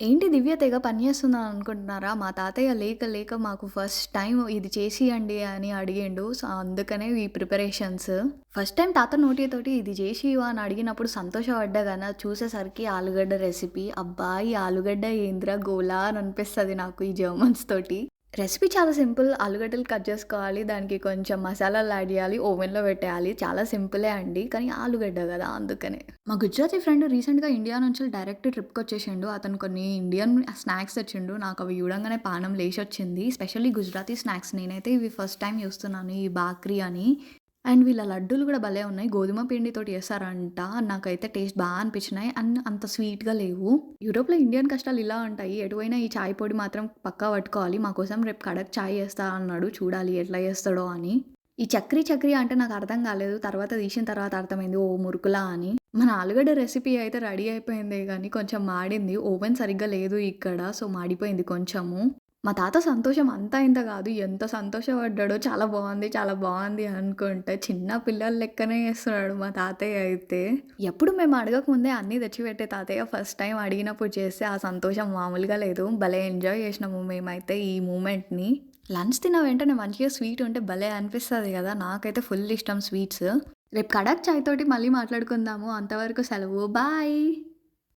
ఏంటి దివ్య తెగ పని చేస్తుందని అనుకుంటున్నారా? మా తాతయ్య లేక లేక మాకు ఫస్ట్ టైం ఇది చేసియండి అని అడిగిండు. సో, అందుకనే ఈ ప్రిపరేషన్స్. ఫస్ట్ టైం తాత నోటితోటి ఇది చేసి అని అడిగినప్పుడు సంతోషపడ్డా గానీ, చూసేసరికి ఆలుగడ్డ రెసిపీ. అబ్బా! ఈ ఆలుగడ్డ ఏంద్ర గోలా అని అనిపిస్తుంది నాకు ఈ జర్మన్స్ తోటి. రెసిపీ చాలా సింపుల్. ఆలుగడ్డలు కట్ చేసుకోవాలి. దానికి కొంచెం మసాలాలు యాడ్ చేయాలి. ఓవెన్‌లో పెట్టేయాలి. చాలా సింపులే అండి. కానీ ఆలుగడ్డ కదా అందుకనే. మా గుజరాతీ ఫ్రెండ్ రీసెంట్‌గా ఇండియా నుంచి డైరెక్ట్ ట్రిప్కి వచ్చేసిండు అతను కొన్ని ఇండియన్ స్నాక్స్ తెచ్చిండు. నాకు అవి చూడంగానే పానం లేచి వచ్చింది స్పెషల్లీ గుజరాతీ స్నాక్స్. నేనైతే ఇవి ఫస్ట్ టైం చూస్తున్నాను. ఈ బాక్రీ అని. అండ్ వీళ్ళ లడ్డూలు కూడా భలే ఉన్నాయి. గోధుమ పిండితో చేస్తారంట. నాకైతే టేస్ట్ బాగా అనిపించినాయి. అండ్ అంత స్వీట్‌గా లేవు. యూరోప్‌లో ఇండియన్ కష్టాలు ఇలా ఉంటాయి. ఎటువైనా ఈ చాయ్ పొడి మాత్రం పక్కా పట్టుకోవాలి. మా కోసం రేపు కడక్ చాయ్ చేస్తా అన్నాడు. చూడాలి ఎట్లా చేస్తాడో అని. ఈ చక్రీ చక్రీ అంటే నాకు అర్థం కాలేదు. తర్వాత తీసిన తర్వాత అర్థమైంది. ఓ మురుకులా అని. మన ఆలుగడ్డ రెసిపీ అయితే రెడీ అయిపోయిందే కానీ కొంచెం మాడింది. ఓవెన్ సరిగ్గా లేదు ఇక్కడ. సో, మాడిపోయింది కొంచెము. మా తాత సంతోషం అంతా ఇంత కాదు. ఎంత సంతోషపడ్డాడో చాలా బాగుంది చాలా బాగుంది అనుకుంటే చిన్న పిల్లల లెక్కనే చేస్తున్నాడు మా తాతయ్య అయితే. ఎప్పుడు మేము అడగక ముందే అన్నీ తెచ్చిపెట్టే తాతయ్య ఫస్ట్ టైం అడిగినప్పుడు చేస్తే ఆ సంతోషం మామూలుగా లేదు. భలే ఎంజాయ్ చేసినాము మేమైతే ఈ మూమెంట్‌ని. లంచ్ తిన్న వెంటనే మంచిగా స్వీట్ ఉంటే భలే అనిపిస్తుంది కదా! నాకైతే ఫుల్ ఇష్టం స్వీట్స్. రేపు కడక్ చాయ్ తోటి మళ్ళీ మాట్లాడుకుందాము. అంతవరకు సెలవు. బాయ్.